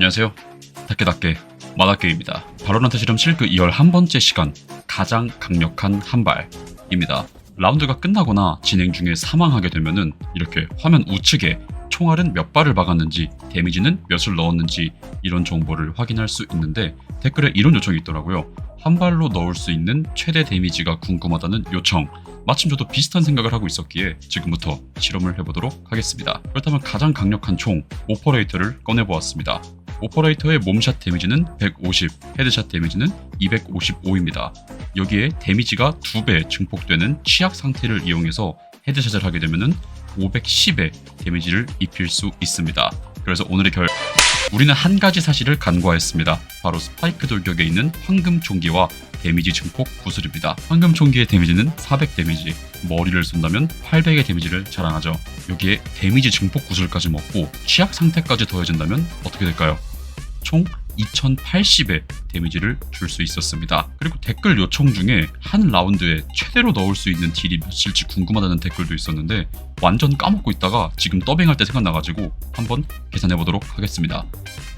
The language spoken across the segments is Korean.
안녕하세요. 닭게닭게 마다게입니다. 바로란트 실험 실그 2열 한 번째 시간 가장 강력한 한발입니다. 라운드가 끝나거나 진행 중에 사망하게 되면은 이렇게 화면 우측에 총알은 몇 발을 박았는지 데미지는 몇을 넣었는지 이런 정보를 확인할 수 있는데 댓글에 이런 요청이 있더라고요. 한 발로 넣을 수 있는 최대 데미지가 궁금하다는 요청. 마침 저도 비슷한 생각을 하고 있었기에 지금부터 실험을 해보도록 하겠습니다. 그렇다면 가장 강력한 총 오퍼레이터를 꺼내보았습니다. 오퍼레이터의 몸샷 데미지는 150, 헤드샷 데미지는 255입니다. 여기에 데미지가 2배 증폭되는 취약 상태를 이용해서 헤드샷을 하게 되면은 510의 데미지를 입힐 수 있습니다. 그래서 오늘의 결 우리는 한 가지 사실을 간과했습니다. 바로 스파이크 돌격에 있는 황금 총기와 데미지 증폭 구슬입니다. 황금 총기의 데미지는 400 데미지, 머리를 쏜다면 800의 데미지를 자랑하죠. 여기에 데미지 증폭 구슬까지 먹고 취약 상태까지 더해진다면 어떻게 될까요? 총 2080의 데미지를 줄 수 있었습니다. 그리고 댓글 요청 중에 한 라운드에 최대로 넣을 수 있는 딜이 몇일지 궁금하다는 댓글도 있었는데 완전 까먹고 있다가 지금 더빙할 때 생각나가지고 한번 계산해 보도록 하겠습니다.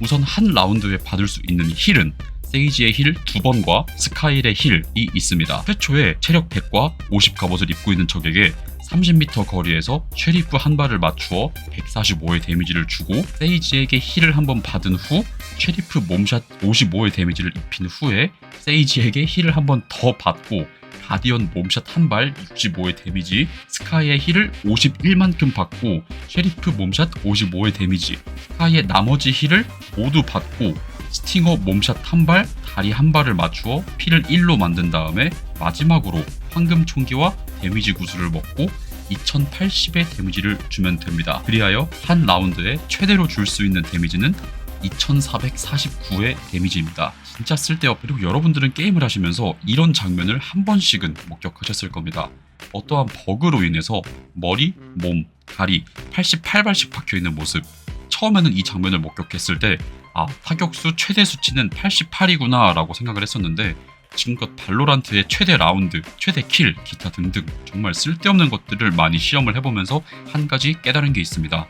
우선 한 라운드에 받을 수 있는 힐은 세이지의 힐 두 번과 스카일의 힐이 있습니다. 최초에 체력 100과 50 갑옷을 입고 있는 적에게 30m 거리에서 쉐리프 한 발을 맞추어 145의 데미지를 주고 세이지에게 힐을 한 번 받은 후 쉐리프 몸샷 55의 데미지를 입힌 후에 세이지에게 힐을 한 번 더 받고 가디언 몸샷 한 발 65의 데미지 스카이의 힐을 51만큼 받고 쉐리프 몸샷 55의 데미지 스카이의 나머지 힐을 모두 받고 스팅어 몸샷 한 발, 다리 한 발을 맞추어 피를 1로 만든 다음에 마지막으로 황금 총기와 데미지 구슬을 먹고 2080의 데미지를 주면 됩니다. 그리하여 한 라운드에 최대로 줄 수 있는 데미지는 2449의 데미지입니다. 진짜 쓸데없. 그리고 여러분들은 게임을 하시면서 이런 장면을 한 번씩은 목격하셨을 겁니다. 어떠한 버그로 인해서 머리, 몸, 다리 88발씩 박혀 있는 모습. 처음에는 이 장면을 목격했을 때 아, 타격수 최대 수치는 88이구나 라고 생각을 했었는데 지금껏 발로란트의 최대 라운드, 최대 킬, 기타 등등 정말 쓸데없는 것들을 많이 실험을 해보면서 한 가지 깨달은 게 있습니다.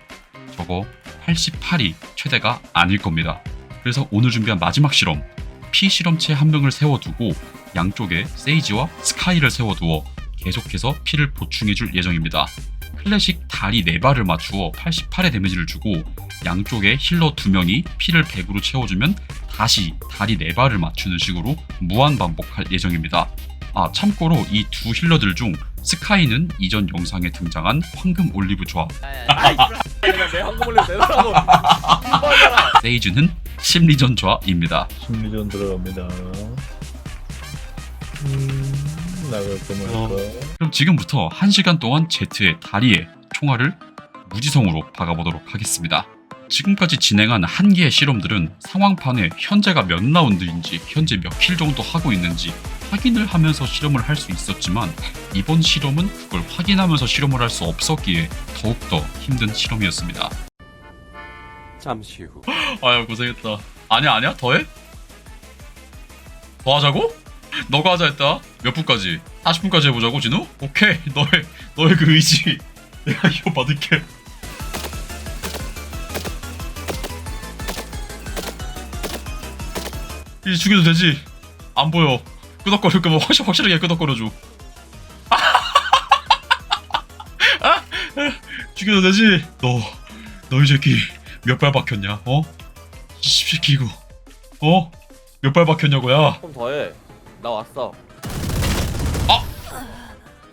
저거 88이 최대가 아닐 겁니다. 그래서 오늘 준비한 마지막 실험, 피 실험체 한 명을 세워두고 양쪽에 세이지와 스카이를 세워두어 계속해서 피를 보충해줄 예정입니다. 클래식 다리 4발을 맞추어 88의 데미지를 주고 양쪽에 힐러 2명이 피를 100으로 채워주면 다시 다리 4발을 맞추는 식으로 무한 반복할 예정입니다. 아 참고로 이 두 힐러들 중 스카이는 이전 영상에 등장한 황금 올리브 조합 내 황금 올리면 되더라고 이거잖아 세이즈는 심리전 조합입니다. 심리전 들어갑니다. 음, 나갈 거면 할까? 그럼 지금부터 1시간 동안 제트의 다리에 총알을 무지성으로 박아보도록 하겠습니다. 지금까지 진행한 한 개의 실험들은 상황판에 현재가 몇 라운드인지 현재 몇 킬 정도 하고 있는지 확인을 하면서 실험을 할 수 있었지만 이번 실험은 그걸 확인하면서 실험을 할 수 없었기에 더욱더 힘든 실험이었습니다. 잠시 후 아유 고생했다. 아니야 아니야 더해? 더 하자고? 너가 하자 했다. 몇 분까지? 40분까지 해보자고 진우? 오케이 너의 너의 그 의지 내가 이거 받을게. 이제 죽여도 되지? 안 보여. 끄덕거릴 거면 확실 확실하게 끄덕거려줘. 죽여도 되지? 너너이 새끼 몇 발 박혔냐? 어? 이 새끼 이거 어? 몇 발 박혔냐고야? 좀 더해 나 왔어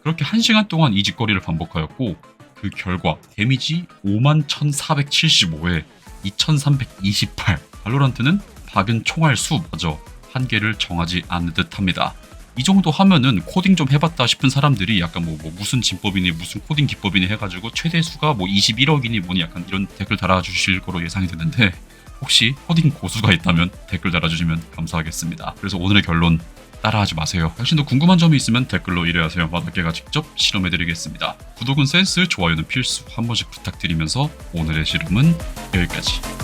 그렇게 한 시간 동안 이 짓거리를 반복하였고 그 결과 데미지 51,475에 2,328 발로란트는 박은 총알 수마저 한계를 정하지 않는 듯합니다. 이 정도 하면은 코딩 좀 해봤다 싶은 사람들이 약간 뭐, 뭐 무슨 진법이니 무슨 코딩 기법이니 해가지고 최대 수가 뭐 21억이니 뭐니 약간 이런 댓글 달아주실 거로 예상이 되는데 혹시 코딩 고수가 있다면 댓글 달아주시면 감사하겠습니다. 그래서 오늘의 결론 따라하지 마세요. 당신도 궁금한 점이 있으면 댓글로 일해하세요. 마다케가 직접 실험해드리겠습니다. 구독은 센스, 좋아요는 필수 한 번씩 부탁드리면서 오늘의 실험은 여기까지.